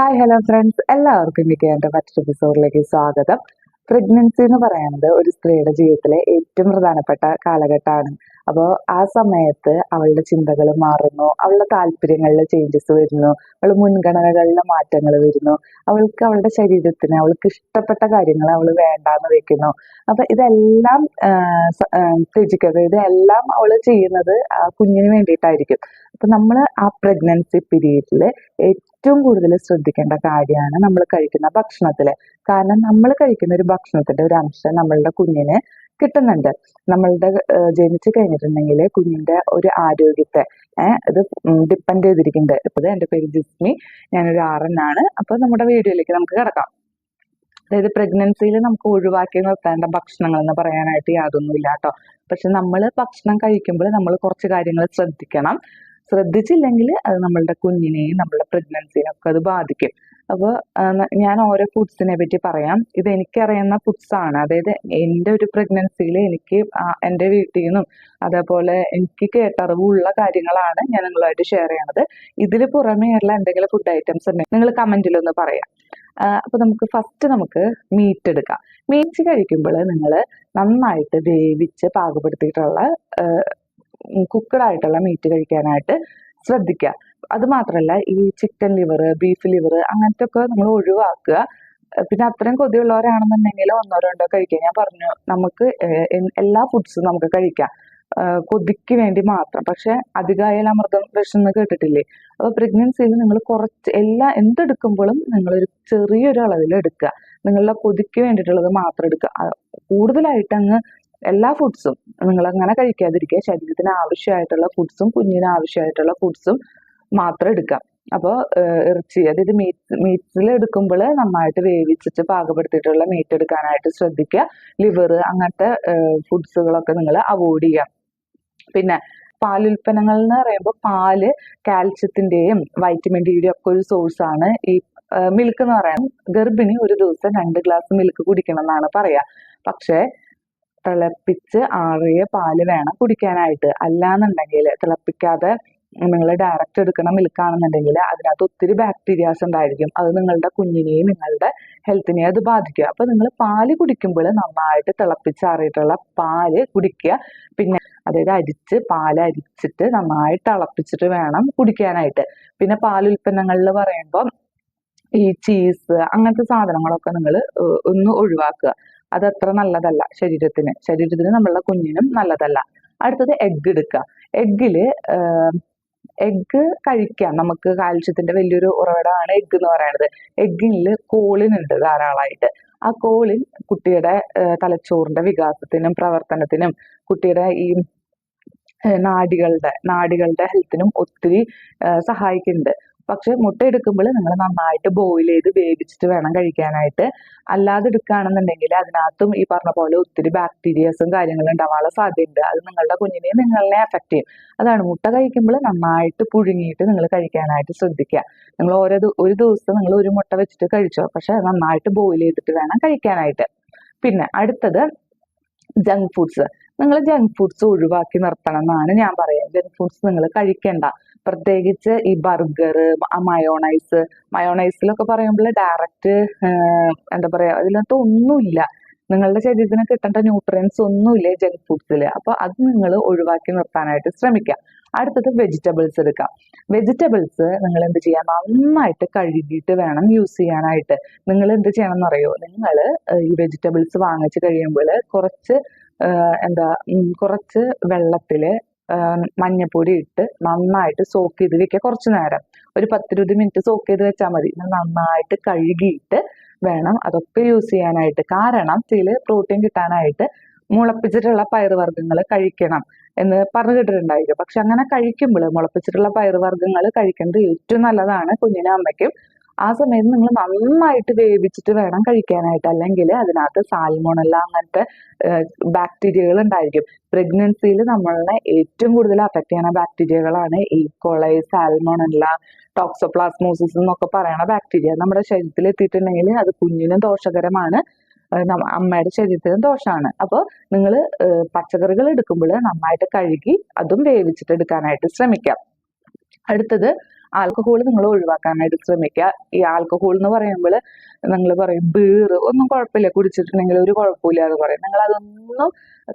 Hi hello friends എല്ലാവർക്കും എന്റെ മറ്റൊരു എപ്പിസോഡിലേക്ക് സ്വാഗതം. പ്രഗ്നൻസി എന്ന് പറയുന്നത് ഒരു സ്ത്രീയുടെ ജീവിതത്തിലെ ഏറ്റവും പ്രധാനപ്പെട്ട കാലഘട്ടമാണ്. അപ്പോൾ ആ സമയത്ത് അവളുടെ ചിന്തകൾ മാറുന്നു അവളുടെ താല്പര്യങ്ങളിൽ ചേഞ്ചസ് വരുന്നു അവൾ മുൻഗണനകളിലെ മാറ്റങ്ങൾ വരുന്നു. അവൾക്ക് അവളുടെ ശരീരത്തിന് അവൾക്ക് ഇഷ്ടപ്പെട്ട കാര്യങ്ങൾ അവൾ വേണ്ടാന്ന് വെക്കുന്നു. അപ്പൊ ഇതെല്ലാം ത്യജിക്കുന്നത് ഇതെല്ലാം അവൾ ചെയ്യുന്നത് ആ കുഞ്ഞിന് വേണ്ടിയിട്ടായിരിക്കും. അപ്പൊ നമ്മൾ ആ പ്രഗ്നൻസി പീരീഡിൽ ഏറ്റവും കൂടുതൽ ശ്രദ്ധിക്കേണ്ട കാര്യമാണ് നമ്മൾ കഴിക്കുന്ന ഭക്ഷണത്തിൽ. കാരണം നമ്മൾ കഴിക്കുന്ന ഒരു ഭക്ഷണത്തിന്റെ ഒരു അംശം നമ്മളുടെ കുഞ്ഞിന് കിട്ടുന്നുണ്ട്. നമ്മളുടെ ജനിച്ച് കഴിഞ്ഞിട്ടുണ്ടെങ്കിൽ കുഞ്ഞിന്റെ ഒരു ആരോഗ്യത്തെ ഇത് ഡിപ്പെൻഡ് ചെയ്തിരിക്കുന്നുണ്ട്. ഇപ്പൊ എന്റെ പേര് ജിസ്മി ഞാനൊരു ആറനാണ് അപ്പൊ നമ്മുടെ വീഡിയോയിലേക്ക് നമുക്ക് കിടക്കാം. അതായത് പ്രഗ്നൻസിയിൽ നമുക്ക് ഒഴിവാക്കി നിർത്തേണ്ട ഭക്ഷണങ്ങൾ എന്ന് പറയാനായിട്ട് യാതൊന്നുമില്ല കേട്ടോ പക്ഷെ നമ്മൾ ഭക്ഷണം കഴിക്കുമ്പോൾ നമ്മൾ കുറച്ച് കാര്യങ്ങൾ ശ്രദ്ധിക്കണം. ശ്രദ്ധിച്ചില്ലെങ്കിൽ അത് നമ്മളുടെ കുഞ്ഞിനെയും നമ്മളുടെ പ്രഗ്നൻസിനെയും ഒക്കെ അത് ബാധിക്കും. അപ്പോൾ ഞാൻ ഓരോ ഫുഡ്സിനെ പറ്റി പറയാം. ഇത് എനിക്കറിയുന്ന ആണ്. അതായത് എന്റെ ഒരു പ്രഗ്നൻസിയിൽ എനിക്ക് എന്റെ വീട്ടിൽ നിന്നും അതേപോലെ എനിക്ക് കേട്ടറിവുള്ള കാര്യങ്ങളാണ് ഞാൻ നിങ്ങളുമായിട്ട് ഷെയർ ചെയ്യണത്. ഇതിൽ പുറമേയുള്ള എന്തെങ്കിലും ഫുഡ് ഐറ്റംസ് ഉണ്ടെങ്കിൽ നിങ്ങൾ കമന്റിലൊന്ന് പറയാം. ആ, അപ്പൊ നമുക്ക് ഫസ്റ്റ് നമുക്ക് മീറ്റ് എടുക്കാം. മീറ്റ് കഴിക്കുമ്പോൾ നിങ്ങൾ നന്നായിട്ട് വേവിച്ച് പാകപ്പെടുത്തിയിട്ടുള്ള കുക്കഡ് ആയിട്ടുള്ള മീറ്റ് കഴിക്കാനായിട്ട് ശ്രദ്ധിക്കുക അത് മാത്രമല്ല ഈ ചിക്കൻ ലിവർ ബീഫ് ലിവർ അങ്ങനത്തെ ഒക്കെ നമ്മൾ ഒഴിവാക്കുക. പിന്നെ അത്രയും കൊതിയുള്ളവരാണെന്നുണ്ടെങ്കിൽ ഒന്നോ രണ്ടോ കഴിക്കാം. ഞാൻ പറഞ്ഞു നമുക്ക് എല്ലാ ഫുഡ്സും നമുക്ക് കഴിക്കാം. കൊതിക്ക് വേണ്ടി മാത്രം. പക്ഷെ അധികമായാൽ അമൃതം വിഷം എന്ന് കേട്ടിട്ടില്ലേ? അപ്പൊ പ്രഗ്നൻസിയിൽ നിങ്ങൾ കുറച്ച് എല്ലാ എന്തെടുക്കുമ്പോഴും നിങ്ങളൊരു ചെറിയൊരു അളവിൽ എടുക്കുക. നിങ്ങളുടെ കൊതിക്ക് വേണ്ടിയിട്ടുള്ളത് മാത്രം എടുക്കുക. കൂടുതലായിട്ട് അങ്ങ് എല്ലാ ഫുഡ്സും നിങ്ങൾ അങ്ങനെ കഴിക്കാതിരിക്കുക. ശരീരത്തിന് ആവശ്യമായിട്ടുള്ള ഫുഡ്സും കുഞ്ഞിന് ആവശ്യമായിട്ടുള്ള ഫുഡ്സും മാത്രം എടുക്കാം അപ്പോൾ ഇറച്ചി അതായത് മീറ്റ് മീറ്റ്സിൽ എടുക്കുമ്പോൾ നന്നായിട്ട് വേവിച്ചിട്ട് പാകപ്പെടുത്തിയിട്ടുള്ള മീറ്റ് എടുക്കാനായിട്ട് ശ്രദ്ധിക്കുക. ലിവർ അങ്ങനത്തെ ഫുഡ്സുകളൊക്കെ നിങ്ങൾ അവോയ്ഡ് ചെയ്യുക. പിന്നെ പാലുൽപ്പന്നങ്ങൾ എന്ന് പറയുമ്പോൾ പാൽ കാൽസ്യത്തിന്റെയും വൈറ്റമിൻ ഡിയുടെയും ഒക്കെ ഒരു സോഴ്സ് ആണ്. ഈ മിൽക്ക് എന്ന് പറയുന്നത് ഗർഭിണി ഒരു ദിവസം രണ്ട് ഗ്ലാസ് മിൽക്ക് കുടിക്കണം എന്നാണ് പറയാ പക്ഷേ തിളപ്പിച്ച് ആറിയ പാൽ വേണം കുടിക്കാനായിട്ട്. അല്ലാന്നുണ്ടെങ്കിൽ തിളപ്പിക്കാതെ നിങ്ങൾ ഡയറക്റ്റ് എടുക്കണ മിൽക്കാണെന്നുണ്ടെങ്കിൽ അതിനകത്ത് ഒത്തിരി ബാക്ടീരിയാസ് ഉണ്ടായിരിക്കും. അത് നിങ്ങളുടെ കുഞ്ഞിനെയും നിങ്ങളുടെ ഹെൽത്തിനെയും അത് ബാധിക്കുക അപ്പൊ നിങ്ങൾ പാൽ കുടിക്കുമ്പോൾ നന്നായിട്ട് തിളപ്പിച്ചാറിയിട്ടുള്ള പാൽ കുടിക്കുക. പിന്നെ അതായത് അരിച്ച് പാൽ അരിച്ചിട്ട് നന്നായിട്ട് തിളപ്പിച്ചിട്ട് വേണം കുടിക്കാനായിട്ട്. പിന്നെ പാലുൽപ്പന്നങ്ങളിൽ പറയുമ്പോൾ ഈ ചീസ് അങ്ങനത്തെ സാധനങ്ങളൊക്കെ നിങ്ങൾ ഒന്ന് ഒഴിവാക്കുക. അത് അത്ര നല്ലതല്ല ശരീരത്തിന്. ശരീരത്തിന് നമ്മളുടെ കുഞ്ഞിനും നല്ലതല്ല. അടുത്തത് എഗ്ഗ് എടുക്കുക. എഗ്ഗിൽ എഗ്ഗ് കഴിക്കാം. നമുക്ക് കാൽസ്യത്തിന്റെ വലിയൊരു ഉറവിടമാണ് എഗ്ഗ് എന്ന് പറയുന്നത് എഗ്ഗിൽ കോളിൻ ഉണ്ട് ധാരാളമായിട്ട് ആ കോളിൻ കുട്ടിയുടെ തലച്ചോറിന്റെ വികാസത്തിനും പ്രവർത്തനത്തിനും കുട്ടിയുടെ ഈ നാടികളുടെ നാഡികളുടെ ഹെൽത്തിനും ഒത്തിരി സഹായിക്കുന്നുണ്ട്. പക്ഷെ മുട്ട എടുക്കുമ്പോൾ നിങ്ങൾ നന്നായിട്ട് ബോയിൽ ചെയ്ത് വേവിച്ചിട്ട് വേണം കഴിക്കാനായിട്ട്. അല്ലാതെ എടുക്കുകയാണെന്നുണ്ടെങ്കിൽ അതിനകത്തും ഈ പറഞ്ഞ പോലെ ഒത്തിരി ബാക്ടീരിയസും കാര്യങ്ങളും ഉണ്ടാവാനുള്ള സാധ്യതയുണ്ട്. അത് നിങ്ങളുടെ കുഞ്ഞിനെ നിങ്ങളെ എഫക്ട് ചെയ്യും. അതാണ് മുട്ട കഴിക്കുമ്പോൾ നന്നായിട്ട് പുഴുങ്ങിയിട്ട് നിങ്ങൾ കഴിക്കാനായിട്ട് ശ്രദ്ധിക്കുക. നിങ്ങൾ ഓരോ ഒരു ദിവസം നിങ്ങൾ ഒരു മുട്ട വെച്ചിട്ട് കഴിച്ചോ പക്ഷെ നന്നായിട്ട് ബോയിൽ ചെയ്തിട്ട് വേണം കഴിക്കാനായിട്ട്. പിന്നെ അടുത്തത് ജങ്ക് ഫുഡ്സ് നിങ്ങൾ ജങ്ക് ഫുഡ്സ് ഒഴിവാക്കി നിർത്തണം എന്നാണ് ഞാൻ പറയുന്നത്. ജങ്ക് ഫുഡ്സ് നിങ്ങൾ കഴിക്കണ്ട. പ്രത്യേകിച്ച് ഈ ബർഗർ ആ മയോണൈസ് മയോണൈസിലൊക്കെ പറയുമ്പോൾ ഡയറക്റ്റ് എന്താ പറയാ അതിനകത്ത് ഒന്നുമില്ല. നിങ്ങളുടെ ശരീരത്തിന് കിട്ടേണ്ട ന്യൂട്രിയൻസ് ഒന്നുമില്ല ജങ്ക് ഫുഡ്സിൽ അപ്പോൾ അത് നിങ്ങൾ ഒഴിവാക്കി നിർത്താനായിട്ട് ശ്രമിക്കുക അടുത്തത് വെജിറ്റബിൾസ് എടുക്കാം. വെജിറ്റബിൾസ് നിങ്ങൾ എന്ത് ചെയ്യാം നന്നായിട്ട് കഴുകിയിട്ട് വേണം യൂസ് ചെയ്യാനായിട്ട്. നിങ്ങൾ എന്ത് ചെയ്യണം എന്നറിയോ നിങ്ങൾ ഈ വെജിറ്റബിൾസ് വാങ്ങിച്ച് കഴിയുമ്പോൾ കുറച്ച് എന്താ കുറച്ച് വെള്ളത്തിൽ ആഹ് മഞ്ഞപ്പൊടി ഇട്ട് നന്നായിട്ട് സോക്ക് ചെയ്ത് വെക്കുക കുറച്ച് നേരം. ഒരു പത്തിരുപത് മിനിറ്റ് സോക്ക് ചെയ്ത് വെച്ചാൽ മതി. നന്നായിട്ട് കഴുകിയിട്ട് വേണം അതൊക്കെ യൂസ് ചെയ്യാനായിട്ട്. കാരണം ചില പ്രോട്ടീൻ കിട്ടാനായിട്ട് മുളപ്പിച്ചിട്ടുള്ള പയറുവർഗങ്ങൾ കഴിക്കണം എന്ന് പറഞ്ഞു കേട്ടിട്ടുണ്ടായിരിക്കും. പക്ഷെ അങ്ങനെ കഴിക്കുമ്പോൾ മുളപ്പിച്ചിട്ടുള്ള പയറുവർഗങ്ങൾ കഴിക്കുന്നത് ഏറ്റവും നല്ലതാണ് കുഞ്ഞിനും അമ്മയ്ക്കും. ആ സമയത്ത് നിങ്ങൾ നന്നായിട്ട് വേവിച്ചിട്ട് വേണം കഴിക്കാനായിട്ട്. അല്ലെങ്കിൽ അതിനകത്ത് സാൽമോണല്ല അങ്ങനത്തെ ബാക്ടീരിയകൾ ഉണ്ടായിരിക്കും. പ്രഗ്നൻസിയിൽ നമ്മളെ ഏറ്റവും കൂടുതൽ അഫക്റ്റ് ചെയ്യുന്ന ബാക്ടീരിയകളാണ് ഈക്കോളൈ സാൽമോണല്ല ടോക്സോപ്ലാസ്മോസിസ് എന്നൊക്കെ പറയുന്ന ബാക്ടീരിയ നമ്മുടെ ശരീരത്തിൽ എത്തിയിട്ടുണ്ടെങ്കിൽ അത് കുഞ്ഞിനും ദോഷകരമാണ്. അമ്മയുടെ ശരീരത്തിന് ദോഷമാണ്. അപ്പോൾ നിങ്ങൾ പച്ചക്കറികൾ എടുക്കുമ്പോൾ നന്നായിട്ട് കഴുകി അതും വേവിച്ചിട്ട് എടുക്കാനായിട്ട് ശ്രമിക്കാം. അടുത്തത് ആൽക്കഹോൾ നിങ്ങൾ ഒഴിവാക്കാനായിട്ട് ശ്രമിക്കുക ഈ ആൽക്കഹോൾ എന്ന് പറയുമ്പോൾ നിങ്ങൾ പറയും ബീർ ഒന്നും കുഴപ്പമില്ല കുടിച്ചിട്ടുണ്ടെങ്കിൽ ഒരു കുഴപ്പമില്ല എന്ന് പറയും. നിങ്ങൾ അതൊന്നും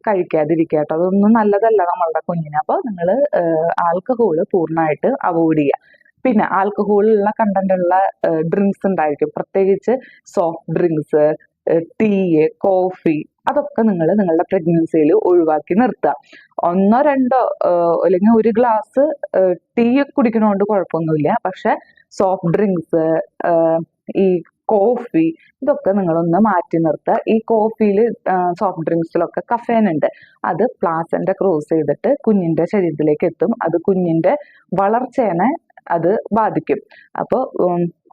കഴിക്കാതിരിക്കുക കേട്ടോ അതൊന്നും നല്ലതല്ല നമ്മളുടെ കുഞ്ഞിന്. അപ്പോൾ നിങ്ങൾ ആൽക്കഹോൾ പൂർണമായിട്ട് അവോയ്ഡ് ചെയ്യുക പിന്നെ ആൽക്കഹോളിലുള്ള കണ്ടന്റ് ഉള്ള ഡ്രിങ്ക്സ് ഉണ്ടായിരിക്കും. പ്രത്യേകിച്ച് സോഫ്റ്റ് ഡ്രിങ്ക്സ് ടീ കോഫി അതൊക്കെ നിങ്ങൾ നിങ്ങളുടെ പ്രഗ്നൻസിയിൽ ഒഴിവാക്കി നിർത്തുക ഒന്നോ രണ്ടോ അല്ലെങ്കിൽ ഒരു ഗ്ലാസ് ടീ കുടിക്കണോണ്ട് കുഴപ്പമൊന്നുമില്ല. പക്ഷെ സോഫ്റ്റ് ഡ്രിങ്ക്സ് ഈ കോഫി ഇതൊക്കെ നിങ്ങളൊന്ന് മാറ്റി നിർത്തുക ഈ കോഫിയിൽ സോഫ്റ്റ് ഡ്രിങ്ക്സിലൊക്കെ കഫേൻ ഉണ്ട്. അത് പ്ലാസന്റെ ക്രോസ് ചെയ്തിട്ട് കുഞ്ഞിന്റെ ശരീരത്തിലേക്ക് എത്തും. അത് കുഞ്ഞിന്റെ വളർച്ചേനെ അത് ബാധിക്കും. അപ്പോൾ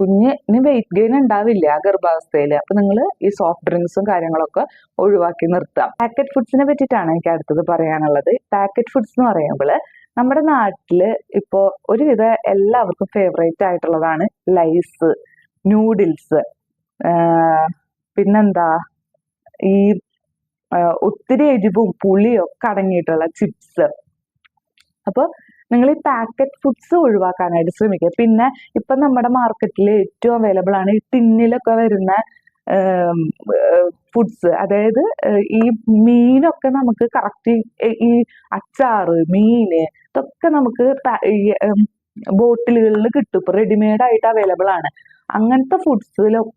കുഞ്ഞിന് വെയിറ്റ് ഗെയിൻ ഉണ്ടാവില്ല ആ ഗർഭാവസ്ഥയിൽ അപ്പൊ നിങ്ങൾ ഈ സോഫ്റ്റ് ഡ്രിങ്ക്സും കാര്യങ്ങളൊക്കെ ഒഴിവാക്കി നിർത്താം. പാക്കറ്റ് ഫുഡ്സിനെ പറ്റിയിട്ടാണ് എനിക്ക് അടുത്തത് പറയാനുള്ളത്. പാക്കറ്റ് ഫുഡ്സ് എന്ന് പറയുമ്പോൾ നമ്മുടെ നാട്ടിൽ ഇപ്പോ ഒരുവിധ എല്ലാവർക്കും ഫേവറേറ്റ് ആയിട്ടുള്ളതാണ് ലൈസ് നൂഡിൽസ് പിന്നെന്താ ഈ ഒത്തിരി എരിവും പുളിയും ഒക്കെ അടങ്ങിയിട്ടുള്ള ചിപ്സ് അപ്പോൾ നിങ്ങൾ ഈ പാക്കറ്റ് ഫുഡ്സ് ഒഴിവാക്കാനായിട്ട് ശ്രമിക്കുക. പിന്നെ ഇപ്പൊ നമ്മുടെ മാർക്കറ്റിൽ ഏറ്റവും അവൈലബിൾ ആണ് ഈ ടിന്നിലൊക്കെ വരുന്ന ഫുഡ്സ് അതായത് ഈ മീനൊക്കെ നമുക്ക് കറക്റ്റ് ഈ അച്ചാറ് മീന് ഇതൊക്കെ നമുക്ക് ബോട്ടിലുകളിൽ കിട്ടും. ഇപ്പൊ റെഡിമെയ്ഡ് ആയിട്ട് അവൈലബിൾ ആണ്. അങ്ങനത്തെ ഫുഡ്സിലൊക്കെ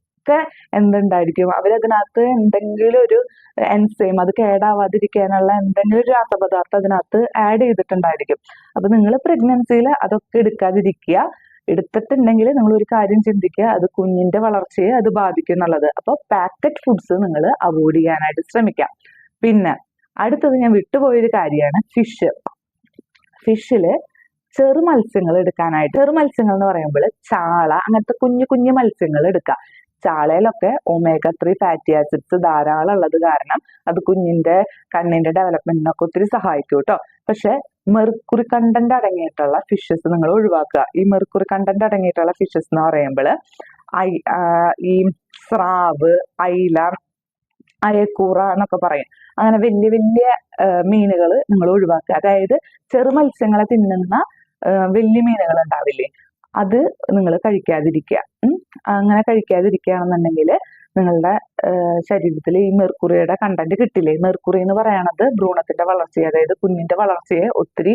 എന്തുണ്ടായിരിക്കും? അവരതിനകത്ത് എന്തെങ്കിലും ഒരു എൻസൈം അത് കേടാവാതിരിക്കാനുള്ള എന്തെങ്കിലും ഒരു രാസപദാർത്ഥം അതിനകത്ത് ആഡ് ചെയ്തിട്ടുണ്ടായിരിക്കും. അപ്പൊ നിങ്ങൾ പ്രഗ്നൻസിയിൽ അതൊക്കെ എടുക്കാതിരിക്കുക. എടുത്തിട്ടുണ്ടെങ്കിൽ നിങ്ങൾ ഒരു കാര്യം ചിന്തിക്കുക. അത് കുഞ്ഞിന്റെ വളർച്ചയെ അത് ബാധിക്കും എന്നുള്ളത്. അപ്പൊ പാക്കറ്റ് ഫുഡ്സ് നിങ്ങൾ അവോയ്ഡ് ചെയ്യാനായിട്ട് ശ്രമിക്കാം. പിന്നെ അടുത്തത് ഞാൻ വിട്ടുപോയൊരു കാര്യമാണ് ഫിഷ് ഫിഷിൽ ചെറു മത്സ്യങ്ങൾ എടുക്കാനായിട്ട് ചെറു മത്സ്യങ്ങൾ എന്ന് പറയുമ്പോൾ ചാള അങ്ങനത്തെ കുഞ്ഞു കുഞ്ഞു മത്സ്യങ്ങൾ എടുക്കുക. ചാളയിലൊക്കെ ഒമേഗ ത്രീ ഫാറ്റി ആസിഡ്സ് ധാരാളം ഉള്ളത് കാരണം അത് കുഞ്ഞിന്റെ കണ്ണിന്റെ ഡെവലപ്മെന്റിനൊക്കെ ഒത്തിരി സഹായിക്കും കേട്ടോ പക്ഷെ മെർക്കുറി കണ്ടന്റ് അടങ്ങിയിട്ടുള്ള ഫിഷസ് നിങ്ങൾ ഒഴിവാക്കുക. ഈ മെർക്കുറി കണ്ടന്റ് അടങ്ങിയിട്ടുള്ള ഫിഷസ് എന്ന് പറയുമ്പോൾ ഐ ഈ സ്രാവ് ഐല അയക്കൂറ എന്നൊക്കെ പറയും. അങ്ങനെ വലിയ വലിയ മീനുകൾ നിങ്ങൾ ഒഴിവാക്കുക. അതായത് ചെറു മത്സ്യങ്ങളെ തിന്നുന്ന വലിയ മീനുകൾ ഉണ്ടാവില്ലേ? അത് നിങ്ങൾ കഴിക്കാതിരിക്കുക. അങ്ങനെ കഴിക്കാതിരിക്കുകയാണെന്നുണ്ടെങ്കിൽ നിങ്ങളുടെ ശരീരത്തിൽ ഈ മെർക്കുറിയുടെ കണ്ടന്റ് കിട്ടില്ലേ? മെർക്കുറി എന്ന് പറയുന്നത് ഭ്രൂണത്തിന്റെ വളർച്ചയെ അതായത് കുഞ്ഞിന്റെ വളർച്ചയെ ഒത്തിരി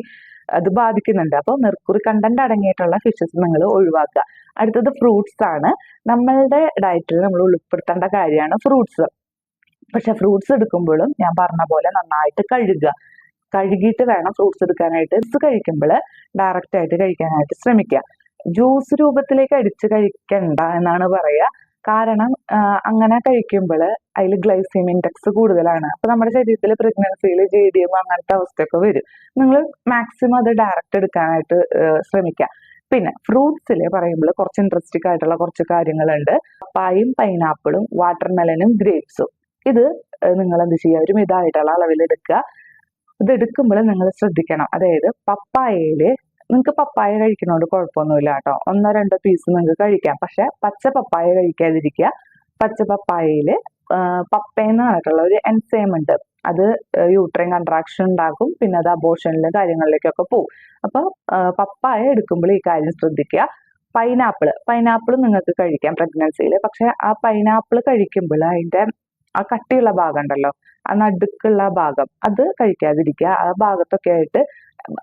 അത് ബാധിക്കുന്നുണ്ട്. അപ്പോൾ മെർക്കുറി കണ്ടന്റ് അടങ്ങിയിട്ടുള്ള ഫിഷസ് നിങ്ങൾ ഒഴിവാക്കുക. അടുത്തത് ഫ്രൂട്ട്സ് ആണ്. നമ്മളുടെ ഡയറ്റിൽ നമ്മൾ ഉൾപ്പെടുത്തേണ്ട കാര്യമാണ് ഫ്രൂട്ട്സ് പക്ഷെ ഫ്രൂട്ട്സ് എടുക്കുമ്പോഴും ഞാൻ പറഞ്ഞ പോലെ നന്നായിട്ട് കഴുകുക. കഴുകിയിട്ട് വേണം ഫ്രൂട്ട്സ് എടുക്കാനായിട്ട്. ഇത് കഴിക്കുമ്പോൾ ഡയറക്റ്റ് ആയിട്ട് കഴിക്കാനായിട്ട് ശ്രമിക്കുക ജ്യൂസ് രൂപത്തിലേക്ക് അടിച്ച് കഴിക്കണ്ട എന്നാണ് പറയുക കാരണം അങ്ങനെ കഴിക്കുമ്പോൾ അതിൽ ഗ്ലൈസീം ഇൻഡെക്സ് കൂടുതലാണ്. അപ്പൊ നമ്മുടെ ശരീരത്തിൽ പ്രഗ്നൻസിയിൽ ജി ഡി എം അങ്ങനത്തെ അവസ്ഥയൊക്കെ വരും. നിങ്ങൾ മാക്സിമം അത് ഡയറക്റ്റ് എടുക്കാനായിട്ട് ശ്രമിക്കുക പിന്നെ ഫ്രൂട്ട്സിൽ പറയുമ്പോൾ കുറച്ച് ഇൻട്രസ്റ്റിംഗ് ആയിട്ടുള്ള കുറച്ച് കാര്യങ്ങളുണ്ട്. പപ്പായും പൈനാപ്പിളും വാട്ടർമെലനും ഗ്രേപ്സും ഇത് നിങ്ങൾ എന്ത് ചെയ്യുക ഒരു മിതമായിട്ടുള്ള അളവിൽ എടുക്കുക ഇത് എടുക്കുമ്പോൾ നിങ്ങൾ ശ്രദ്ധിക്കണം. അതായത് പപ്പായയിൽ നിങ്ങൾക്ക് പപ്പായ കഴിക്കുന്നതുകൊണ്ട് കുഴപ്പമൊന്നുമില്ല കേട്ടോ ഒന്നോ രണ്ടോ പീസ് നിങ്ങൾക്ക് കഴിക്കാം. പക്ഷെ പച്ച പപ്പായ കഴിക്കാതിരിക്കുക. പച്ച പപ്പായയിൽ പപ്പയെന്ന് പറഞ്ഞിട്ടുള്ള ഒരു എൻസൈം ഉണ്ട്. അത് യൂട്രൈൻ കൺട്രാക്ഷൻ ഉണ്ടാക്കും പിന്നെ അത് അബോഷനിലും കാര്യങ്ങളിലേക്കൊക്കെ പോകും അപ്പൊ പപ്പായ എടുക്കുമ്പോൾ ഈ കാര്യം ശ്രദ്ധിക്കുക. പൈനാപ്പിൾ പൈനാപ്പിൾ നിങ്ങൾക്ക് കഴിക്കാം പ്രഗ്നൻസിയിൽ പക്ഷെ ആ പൈനാപ്പിൾ കഴിക്കുമ്പോൾ അതിന്റെ ആ കട്ടിയുള്ള ഭാഗം ഉണ്ടല്ലോ. ആ നടുക്കുള്ള ഭാഗം. അത് കഴിക്കാതിരിക്കുക. ആ ഭാഗത്തൊക്കെ ആയിട്ട്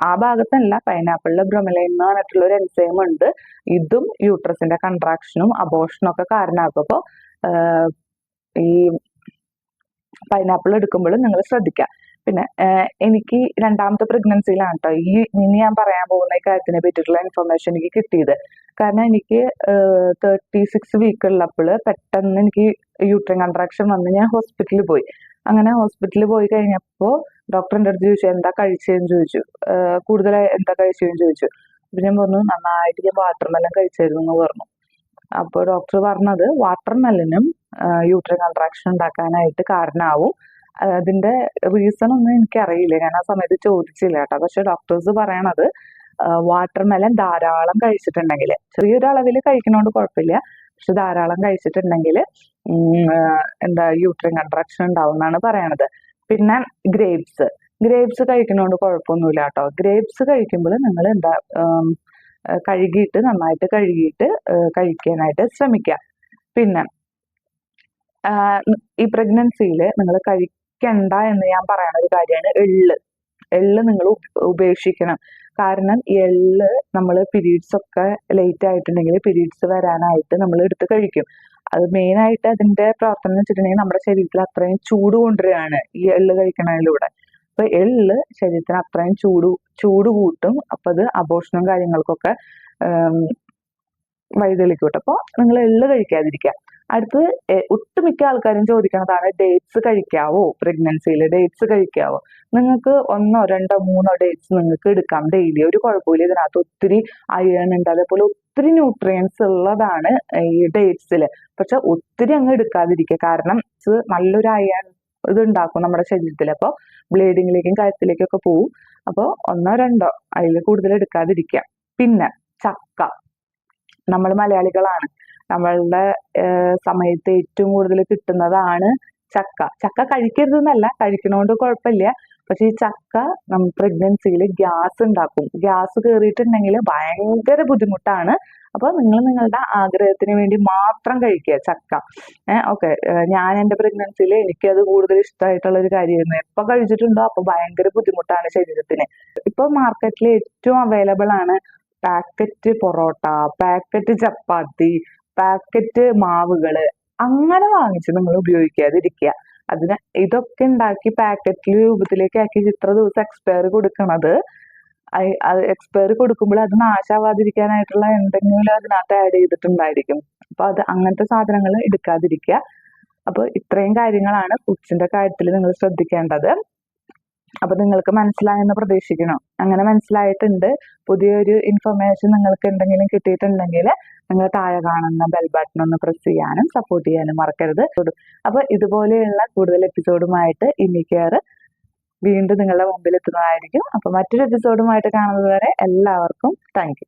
ആ ഭാഗത്തല്ല പൈനാപ്പിളിൽ ബ്രൊമലൈൻ എന്ന് പറഞ്ഞിട്ടുള്ള ഒരു എൻസൈം ഉണ്ട്. ഇതും യൂട്രസിന്റെ കൺട്രാക്ഷനും അബോഷനും ഒക്കെ കാരണമാക്കും അപ്പോൾ ഈ പൈനാപ്പിൾ എടുക്കുമ്പോൾ നിങ്ങൾ ശ്രദ്ധിക്കുക. പിന്നെ എനിക്ക് രണ്ടാമത്തെ പ്രഗ്നൻസിയിലാണ് കേട്ടോ ഈ ഇനി ഞാൻ പറയാൻ പോകുന്ന ഈ കാര്യത്തിനെ പറ്റിയിട്ടുള്ള ഇൻഫർമേഷൻ എനിക്ക് കിട്ടിയത്. കാരണം എനിക്ക് തേർട്ടി സിക്സ് വീക്ക് ഉള്ളപ്പോൾ പെട്ടെന്ന് എനിക്ക് യൂട്രൈൻ കൺട്രാക്ഷൻ വന്ന് ഞാൻ ഹോസ്പിറ്റലിൽ പോയി. അങ്ങനെ ഹോസ്പിറ്റലിൽ പോയി കഴിഞ്ഞപ്പോൾ ഡോക്ടറിന്റെ അടുത്ത് ചോദിച്ചു എന്താ കഴിച്ചതെന്ന് ചോദിച്ചു. കൂടുതലായി എന്താ കഴിച്ചതെന്ന് ചോദിച്ചു. അപ്പൊ ഞാൻ പറഞ്ഞു നന്നായിട്ട് ഞാൻ വാട്ടർ മെലൻ കഴിച്ചായിരുന്നു എന്ന് പറഞ്ഞു. അപ്പോൾ ഡോക്ടർ പറഞ്ഞത് വാട്ടർ യൂട്രൈൻ കൺട്രാക്ഷൻ ഉണ്ടാക്കാനായിട്ട് കാരണമാവും അതിന്റെ റീസൺ ഒന്നും എനിക്കറിയില്ല. ഞാൻ ആ സമയത്ത് ചോദിച്ചില്ല കേട്ടോ. പക്ഷെ ഡോക്ടേഴ്സ് പറയണത് വാട്ടർ മെലൻ ധാരാളം കഴിച്ചിട്ടുണ്ടെങ്കിൽ ചെറിയൊരു അളവിൽ കഴിക്കണോണ്ട് കുഴപ്പമില്ല. പക്ഷെ ധാരാളം കഴിച്ചിട്ടുണ്ടെങ്കിൽ എന്താ യൂട്രൈൻ കൺട്രാക്ഷൻ ഉണ്ടാവും എന്നാണ് പറയണത്. പിന്നെ ഗ്രേപ്സ് ഗ്രേപ്സ് കഴിക്കുന്നതുകൊണ്ട് കുഴപ്പമൊന്നുമില്ല കേട്ടോ ഗ്രേപ്സ് കഴിക്കുമ്പോൾ നിങ്ങൾ എന്താ കഴുകിയിട്ട് നന്നായിട്ട് കഴുകിയിട്ട് കഴിക്കാനായിട്ട് ശ്രമിക്കുക പിന്നെ ഈ പ്രഗ്നൻസിയിൽ നിങ്ങൾ കഴിക്കണ്ട എന്ന് ഞാൻ പറയണ ഒരു കാര്യമാണ് എള്ള്. എള്ള് നിങ്ങൾ ഉപേക്ഷിക്കണം. കാരണം എള്ള് നമ്മൾ പീരീഡ്സ് ഒക്കെ ലേറ്റ് ആയിട്ടുണ്ടെങ്കിൽ പീരീഡ്സ് വരാനായിട്ട് നമ്മൾ എടുത്ത് കഴിക്കും. അത് മെയിൻ ആയിട്ട് അതിന്റെ പ്രവർത്തനം എന്ന് വെച്ചിട്ടുണ്ടെങ്കിൽ നമ്മുടെ ശരീരത്തിൽ അത്രയും ചൂട് കൊണ്ടുവരികയാണ് ഈ എള്ള് കഴിക്കണതിലൂടെ. അപ്പൊ എള്ള് ശരീരത്തിന് അത്രയും ചൂട് ചൂട് കൂട്ടും. അപ്പൊ അത് അബോഷനും കാര്യങ്ങൾക്കൊക്കെ വഴിതെളിക്കൂട്ടും അപ്പോൾ നിങ്ങൾ എള്ള് കഴിക്കാതിരിക്കുക. അടുത്ത് എ- ഒട്ടുമിക്ക ആൾക്കാരും ചോദിക്കുന്നതാണ് ഡേറ്റ്സ് കഴിക്കാവോ? പ്രഗ്നൻസിയിൽ ഡേറ്റ്സ് കഴിക്കാവോ? നിങ്ങൾക്ക് ഒന്നോ രണ്ടോ മൂന്നോ ഡേറ്റ്സ് നിങ്ങൾക്ക് എടുക്കാം. ഡെയിലി ഒരു കുഴപ്പമില്ല. ഇതിനകത്ത് ഒത്തിരി അയൺ ഉണ്ട്. അതേപോലെ ഒത്തിരി ന്യൂട്രിയൻസ് ഉള്ളതാണ് ഈ ഡേറ്റ്സിൽ പക്ഷെ ഒത്തിരി അങ്ങ് എടുക്കാതിരിക്കുക. കാരണം ഇത് നല്ലൊരു അയൺ ഇത് ഉണ്ടാക്കും നമ്മുടെ ശരീരത്തിൽ അപ്പോൾ ബ്ലീഡിങ്ങിലേക്കും കഴുത്തിലേക്കും ഒക്കെ പോവും. അപ്പോൾ ഒന്നോ രണ്ടോ അതിൽ കൂടുതൽ എടുക്കാതിരിക്കുക. പിന്നെ ചക്ക. നമ്മൾ മലയാളികളാണ്. നമ്മളുടെ സമയത്ത് ഏറ്റവും കൂടുതൽ കിട്ടുന്നതാണ് ചക്ക. ചക്ക കഴിക്കരുതെന്നല്ല കഴിക്കണോണ്ട് കുഴപ്പമില്ല. പക്ഷെ ഈ ചക്ക നമ്മൾ പ്രഗ്നൻസിയിൽ ഗ്യാസ് ഉണ്ടാക്കും. ഗ്യാസ് കയറിയിട്ടുണ്ടെങ്കിൽ ഭയങ്കര ബുദ്ധിമുട്ടാണ്. അപ്പോൾ നിങ്ങൾ നിങ്ങളുടെ ആഗ്രഹത്തിന് വേണ്ടി മാത്രം കഴിക്കുക ചക്ക. ഏഹ് ഓക്കെ. ഞാൻ എന്റെ പ്രഗ്നൻസിയിൽ എനിക്കത് കൂടുതൽ ഇഷ്ടമായിട്ടുള്ള ഒരു കാര്യമായിരുന്നു. എപ്പോൾ കഴിച്ചിട്ടുണ്ടോ അപ്പോൾ ഭയങ്കര ബുദ്ധിമുട്ടാണ് ശരീരത്തിന്. ഇപ്പോൾ മാർക്കറ്റിൽ ഏറ്റവും അവൈലബിൾ ആണ് packet porotta packet chapati packet മാവുകൾ അങ്ങനെ വാങ്ങിച്ച് നിങ്ങൾ ഉപയോഗിക്കാതിരിക്കുക. അതിന് ഇതൊക്കെ ഉണ്ടാക്കി പാക്കറ്റ് രൂപത്തിലേക്ക് ആക്കി ഇത്ര ദിവസം എക്സ്പയർ കൊടുക്കണത്. എക്സ്പയർ കൊടുക്കുമ്പോൾ അത് നാശാവാതിരിക്കാനായിട്ടുള്ള എന്തെങ്കിലും അതിനകത്ത് ആഡ് ചെയ്തിട്ടുണ്ടായിരിക്കും. അപ്പൊ അത് അങ്ങനത്തെ സാധനങ്ങൾ എടുക്കാതിരിക്കുക. അപ്പൊ ഇത്രയും കാര്യങ്ങളാണ് ഫുഡ്സിന്റെ കാര്യത്തിൽ നിങ്ങൾ ശ്രദ്ധിക്കേണ്ടത്. അപ്പൊ നിങ്ങൾക്ക് മനസ്സിലായെന്ന് പ്രതീക്ഷിക്കണം അങ്ങനെ മനസ്സിലായിട്ടുണ്ട്. പുതിയൊരു ഇൻഫർമേഷൻ നിങ്ങൾക്ക് എന്തെങ്കിലും കിട്ടിയിട്ടുണ്ടെങ്കിൽ നിങ്ങൾ താഴെ കാണുന്ന ബെൽ ബട്ടൺ ഒന്ന് പ്രസ് ചെയ്യാനും സപ്പോർട്ട് ചെയ്യാനും മറക്കരുത്. അപ്പൊ ഇതുപോലെയുള്ള കൂടുതൽ എപ്പിസോഡുമായിട്ട് ഇനി കെയർ വീണ്ടും നിങ്ങളുടെ മുമ്പിൽ എത്തുന്നതായിരിക്കും. അപ്പൊ മറ്റൊരു എപ്പിസോഡുമായിട്ട് കാണുന്നത് വരെ എല്ലാവർക്കും താങ്ക്